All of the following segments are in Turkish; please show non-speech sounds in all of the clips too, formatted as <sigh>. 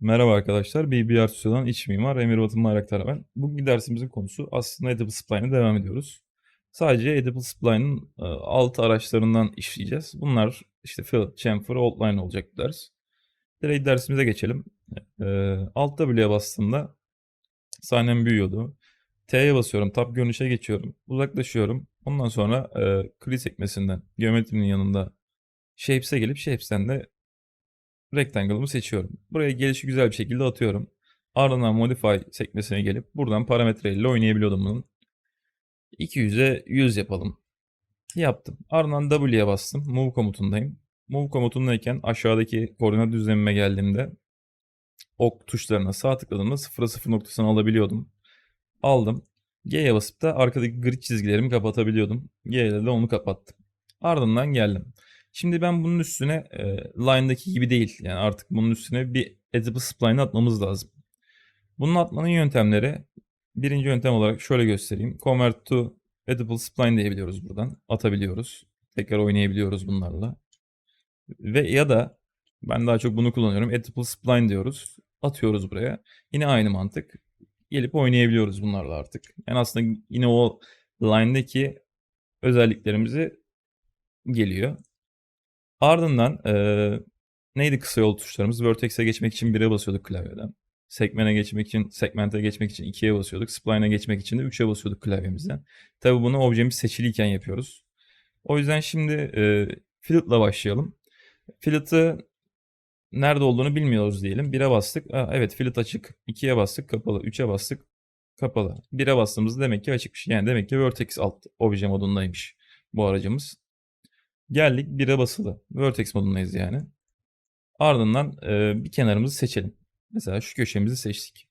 Merhaba arkadaşlar, BBR Stüdyo'dan iç mimar Emir Batın Bayraktar ben. Bugün dersimizin konusu aslında Edible Spline'e devam ediyoruz. Sadece Edible Spline'ın e, alt araçlarından işleyeceğiz. Bunlar işte Fill, Chamfer, Outline olacak ders. Direkt dersimize geçelim. E, alt W'ye bastığımda sahnem büyüyordu. T'ye basıyorum, tab görünüşe geçiyorum, uzaklaşıyorum. Ondan sonra e, Crease sekmesinden, geometrinin yanında Shapes'e gelip Shapes'ten de Rectangle'ımı seçiyorum. Buraya gelişi güzel bir şekilde atıyorum. Ardından Modify sekmesine gelip buradan parametre ile oynayabiliyordum bunun. 200'e 100 yapalım. Yaptım. Ardından W'ye bastım. Move komutundayım. Move komutundayken aşağıdaki koordinat düzlemime geldiğimde ok tuşlarına sağ tıkladığımda 0'a 0 noktasını alabiliyordum. Aldım. G'ye basıp da arkadaki grid çizgilerimi kapatabiliyordum. G de onu kapattım. Ardından geldim. Şimdi ben bunun üstüne e, line'daki gibi değil. Yani artık bunun üstüne bir edible spline atmamız lazım. Bunun atmanın yöntemleri birinci yöntem olarak şöyle göstereyim. Convert to edible spline diyebiliyoruz buradan. Atabiliyoruz. Tekrar oynayabiliyoruz bunlarla. Ve ya da ben daha çok bunu kullanıyorum. Edible spline diyoruz. Atıyoruz buraya. Yine aynı mantık. Gelip oynayabiliyoruz bunlarla artık. Yani aslında yine o line'daki özelliklerimizi geliyor. Ardından eee, neydi kısa yol tuşlarımız? Vertex'e geçmek için 1'e basıyorduk klavyeden. Segment'e geçmek için, segment'e geçmek için 2'ye basıyorduk. Spline'a geçmek için de 3'e basıyorduk klavyemizden. Tabi bunu objemiz seçiliyken yapıyoruz. O yüzden şimdi eee Fillet'la başlayalım. Fillet'ı nerede olduğunu bilmiyoruz diyelim. 1'e bastık. Aa, evet fillet açık. 2'ye bastık kapalı. 3'e bastık kapalı. 1'e bastığımızda demek ki açıkmış. Yani demek ki Vertex alt obje modundaymış bu aracımız. Geldik 1'e basılı. Vertex modundayız yani. Ardından e, bir kenarımızı seçelim. Mesela şu köşemizi seçtik.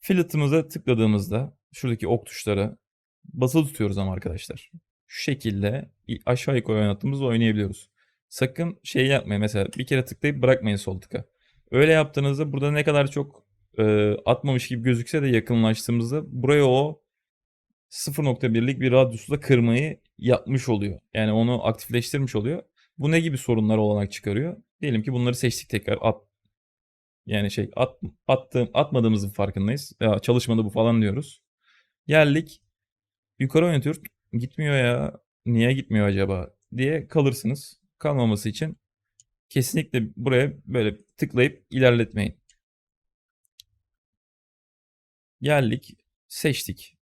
Fillet'ımıza tıkladığımızda şuradaki ok tuşlara basılı tutuyoruz ama arkadaşlar. Şu şekilde aşağı yukarı oynattığımızda oynayabiliyoruz. Sakın şey yapmayın mesela bir kere tıklayıp bırakmayın sol tıka. Öyle yaptığınızda burada ne kadar çok e, atmamış gibi gözükse de yakınlaştığımızda buraya o 0.1'lik bir radyusla kırmayı yapmış oluyor. Yani onu aktifleştirmiş oluyor. Bu ne gibi sorunlar olanak çıkarıyor? Diyelim ki bunları seçtik tekrar at yani şey at, attığım, atmadığımızın farkındayız. Ya çalışmadı bu falan diyoruz. Geldik. Yukarı oynatıyoruz. Gitmiyor ya. Niye gitmiyor acaba diye kalırsınız. Kalmaması için kesinlikle buraya böyle tıklayıp ilerletmeyin. Geldik. Seçtik.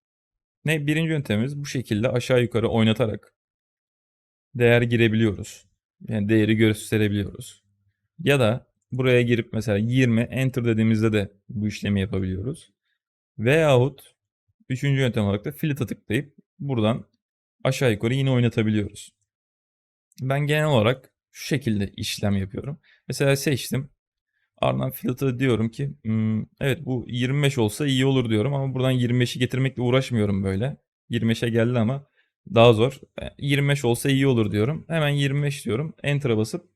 Ne birinci yöntemimiz bu şekilde aşağı yukarı oynatarak değer girebiliyoruz. Yani değeri gösterebiliyoruz. Ya da buraya girip mesela 20 enter dediğimizde de bu işlemi yapabiliyoruz. Veyahut üçüncü yöntem olarak da fillet'a tıklayıp buradan aşağı yukarı yine oynatabiliyoruz. Ben genel olarak şu şekilde işlem yapıyorum. Mesela seçtim. Ardından filtre diyorum ki hmm, evet bu 25 olsa iyi olur diyorum ama buradan 25'i getirmekle uğraşmıyorum böyle. 25'e geldi ama daha zor. 25 olsa iyi olur diyorum. Hemen 25 diyorum. Enter'a basıp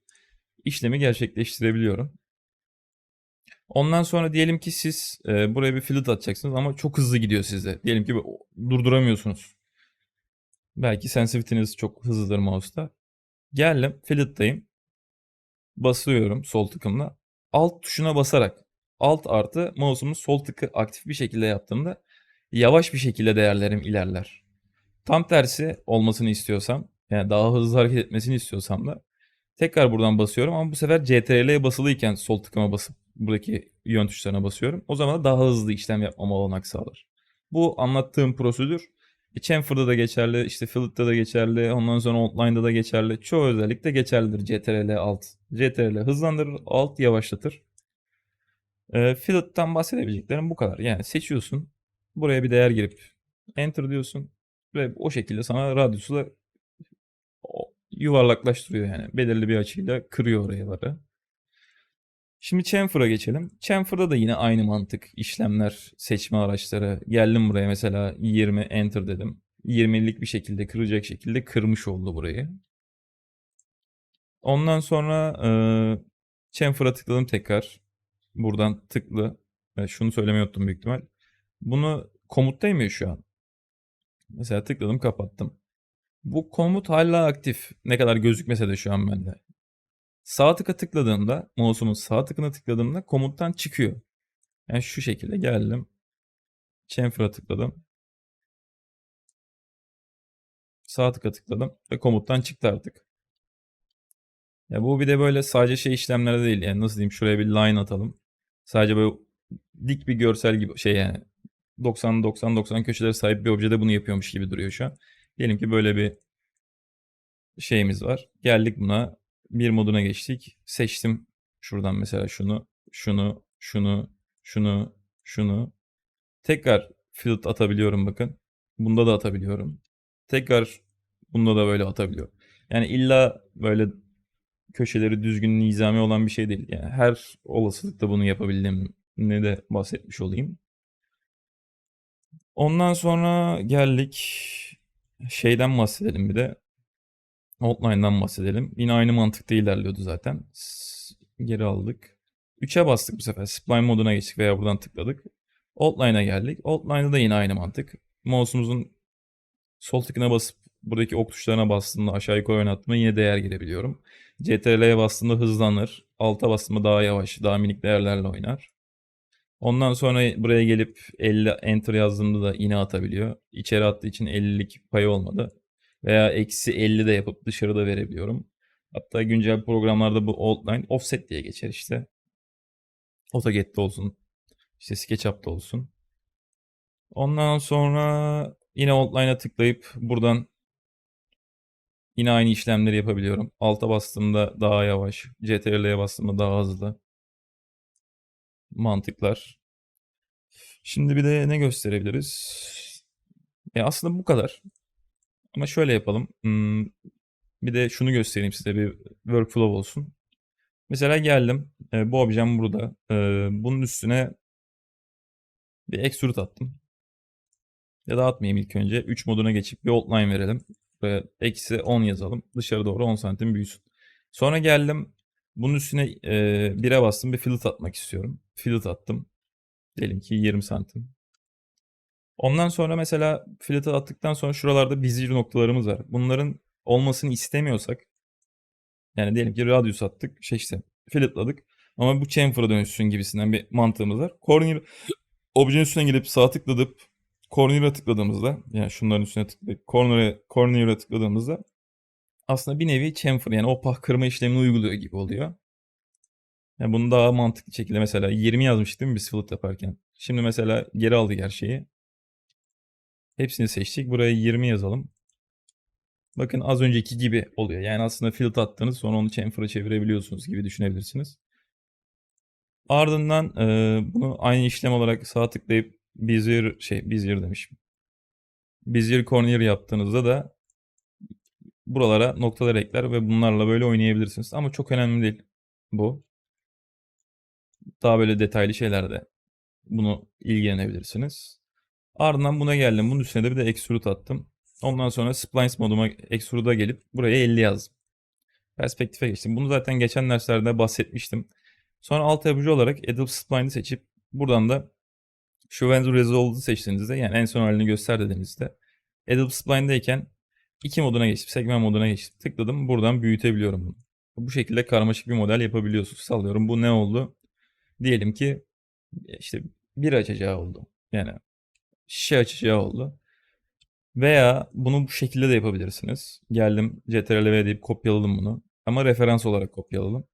işlemi gerçekleştirebiliyorum. Ondan sonra diyelim ki siz e, buraya bir fillet atacaksınız ama çok hızlı gidiyor sizde. Diyelim ki durduramıyorsunuz. Belki sensitivity'niz çok hızlıdır mouse'da. Geldim fillet'tayım. Basıyorum sol tıkımla alt tuşuna basarak alt artı mouse'umun sol tıkı aktif bir şekilde yaptığımda yavaş bir şekilde değerlerim ilerler. Tam tersi olmasını istiyorsam yani daha hızlı hareket etmesini istiyorsam da tekrar buradan basıyorum ama bu sefer CTRL'ye basılıyken sol tıkıma basıp buradaki yön tuşlarına basıyorum. O zaman da daha hızlı işlem yapmama olanak sağlar. Bu anlattığım prosedür Chamfer'da da geçerli, işte Fillet'ta da geçerli, ondan sonra Outline'da da geçerli. Çoğu özellikle geçerlidir CTRL alt. CTRL hızlandırır, alt yavaşlatır. E, Fillet'tan bahsedebileceklerim bu kadar. Yani seçiyorsun, buraya bir değer girip Enter diyorsun ve o şekilde sana radyusu da yuvarlaklaştırıyor yani. Belirli bir açıyla kırıyor oraları. Şimdi chamfer'a geçelim. Chamfer'da da yine aynı mantık. işlemler, seçme araçları. Geldim buraya mesela 20 enter dedim. 20'lik bir şekilde kıracak şekilde kırmış oldu burayı. Ondan sonra e, chamfer'a tıkladım tekrar. Buradan tıklı. E, şunu söylemeyi unuttum büyük ihtimal. Bunu komuttayım ya şu an. Mesela tıkladım kapattım. Bu komut hala aktif. Ne kadar gözükmese de şu an bende. Sağ tıka tıkladığımda, mouse'umun sağ tıkına tıkladığımda komuttan çıkıyor. Yani şu şekilde geldim. Chamfer'a tıkladım. Sağ tıka tıkladım ve komuttan çıktı artık. Ya bu bir de böyle sadece şey işlemlerde değil. Yani nasıl diyeyim şuraya bir line atalım. Sadece böyle dik bir görsel gibi şey yani 90-90-90 köşelere sahip bir objede bunu yapıyormuş gibi duruyor şu an. Diyelim ki böyle bir şeyimiz var. Geldik buna. Bir moduna geçtik. Seçtim şuradan mesela şunu, şunu, şunu, şunu, şunu. Tekrar fillet atabiliyorum bakın. Bunda da atabiliyorum. Tekrar bunda da böyle atabiliyorum. Yani illa böyle köşeleri düzgün nizami olan bir şey değil. Yani her olasılıkta bunu yapabildiğimini de bahsetmiş olayım. Ondan sonra geldik şeyden bahsedelim bir de. Outline'dan bahsedelim. Yine aynı mantıkta ilerliyordu zaten. Geri aldık. 3'e bastık bu sefer. Spline moduna geçtik veya buradan tıkladık. Outline'a geldik. Outline'da da yine aynı mantık. Mouse'umuzun sol tıkına basıp buradaki ok tuşlarına bastığımda aşağı yukarı oynattığımda yine değer girebiliyorum. CTRL'ye bastığımda hızlanır. Alta bastığımda daha yavaş, daha minik değerlerle oynar. Ondan sonra buraya gelip 50 enter yazdığımda da yine atabiliyor. İçeri attığı için 50'lik payı olmadı. Veya eksi 50 de yapıp dışarıda verebiliyorum. Hatta güncel programlarda bu outline offset diye geçer işte. AutoGet'te olsun. İşte SketchUp'ta olsun. Ondan sonra yine outline'a tıklayıp buradan yine aynı işlemleri yapabiliyorum. Alta bastığımda daha yavaş. CTRL'ye bastığımda daha hızlı. Mantıklar. Şimdi bir de ne gösterebiliriz? E aslında bu kadar. Ama şöyle yapalım. Hmm, bir de şunu göstereyim size bir workflow olsun. Mesela geldim. E, bu objem burada. E, bunun üstüne bir extrude attım. Ya da atmayayım ilk önce. 3 moduna geçip bir outline verelim. Buraya eksi 10 yazalım. Dışarı doğru 10 santim büyüsün. Sonra geldim. Bunun üstüne e, 1'e bastım. Bir fillet atmak istiyorum. Fillet attım. Diyelim ki 20 santim. Ondan sonra mesela filete attıktan sonra şuralarda bizir noktalarımız var. Bunların olmasını istemiyorsak yani diyelim ki radius attık, şey işte filetladık ama bu chamfer'a dönüşsün gibisinden bir mantığımız var. Corner <clears throat> objenin üstüne gelip sağ tıkladıp corner'a tıkladığımızda yani şunların üstüne tıklayıp corner'a corner'a tıkladığımızda aslında bir nevi chamfer yani o pah kırma işlemini uyguluyor gibi oluyor. Yani bunu daha mantıklı şekilde mesela 20 yazmıştık değil mi biz fillet yaparken? Şimdi mesela geri aldık her şeyi. Hepsini seçtik. Buraya 20 yazalım. Bakın az önceki gibi oluyor. Yani aslında fillet attınız sonra onu chamfer'a çevirebiliyorsunuz gibi düşünebilirsiniz. Ardından e, bunu aynı işlem olarak sağ tıklayıp Bezier şey Bezier demişim. Bezier Corner yaptığınızda da buralara noktalar ekler ve bunlarla böyle oynayabilirsiniz. Ama çok önemli değil bu. Daha böyle detaylı şeylerde bunu ilgilenebilirsiniz. Ardından buna geldim. Bunun üstüne de bir de extrude attım. Ondan sonra splice moduma extrude'a gelip buraya 50 yazdım. Perspektife geçtim. Bunu zaten geçen derslerde bahsetmiştim. Sonra alt yapıcı olarak Adobe Spline'i seçip buradan da şu when resolved'u seçtiğinizde yani en son halini göster dediğinizde Adobe Spline'deyken iki moduna geçip segment moduna geçip tıkladım. Buradan büyütebiliyorum bunu. Bu şekilde karmaşık bir model yapabiliyorsunuz. Sallıyorum bu ne oldu? Diyelim ki işte bir açacağı oldu. Yani şişe açacağı oldu. Veya bunu bu şekilde de yapabilirsiniz. Geldim CTRL-V deyip kopyaladım bunu. Ama referans olarak kopyaladım.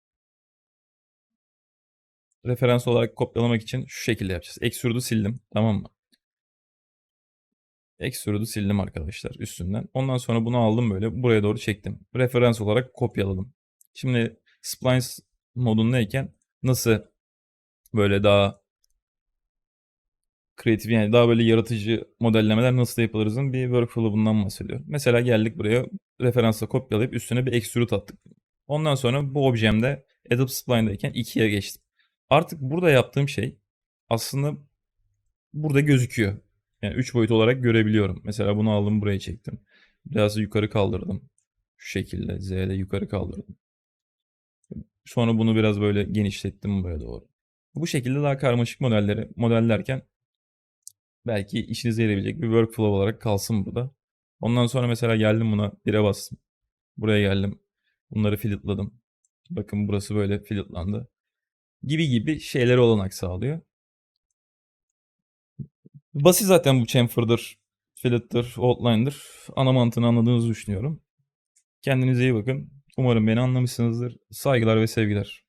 Referans olarak kopyalamak için şu şekilde yapacağız. Extrude'u sildim. Tamam mı? Extrude'u sildim arkadaşlar üstünden. Ondan sonra bunu aldım böyle buraya doğru çektim. Referans olarak kopyaladım. Şimdi splice modundayken nasıl böyle daha kreatif yani daha böyle yaratıcı modellemeler nasıl yapılırızın bir workflow'undan bahsediyorum. Mesela geldik buraya referansa kopyalayıp üstüne bir extrude attık. Ondan sonra bu objemde Adobe Spline'dayken 2'ye geçtim. Artık burada yaptığım şey aslında burada gözüküyor. Yani 3 boyut olarak görebiliyorum. Mesela bunu aldım buraya çektim. Biraz yukarı kaldırdım. Şu şekilde Z'de yukarı kaldırdım. Sonra bunu biraz böyle genişlettim buraya doğru. Bu şekilde daha karmaşık modelleri modellerken belki işinize yarayabilecek bir workflow olarak kalsın burada. Ondan sonra mesela geldim buna 1'e bastım. Buraya geldim. Bunları filtladım. Bakın burası böyle filletlandı. Gibi gibi şeylere olanak sağlıyor. Basit zaten bu chamfer'dır, fillet'tir, outline'dır. Ana mantığını anladığınızı düşünüyorum. Kendinize iyi bakın. Umarım beni anlamışsınızdır. Saygılar ve sevgiler.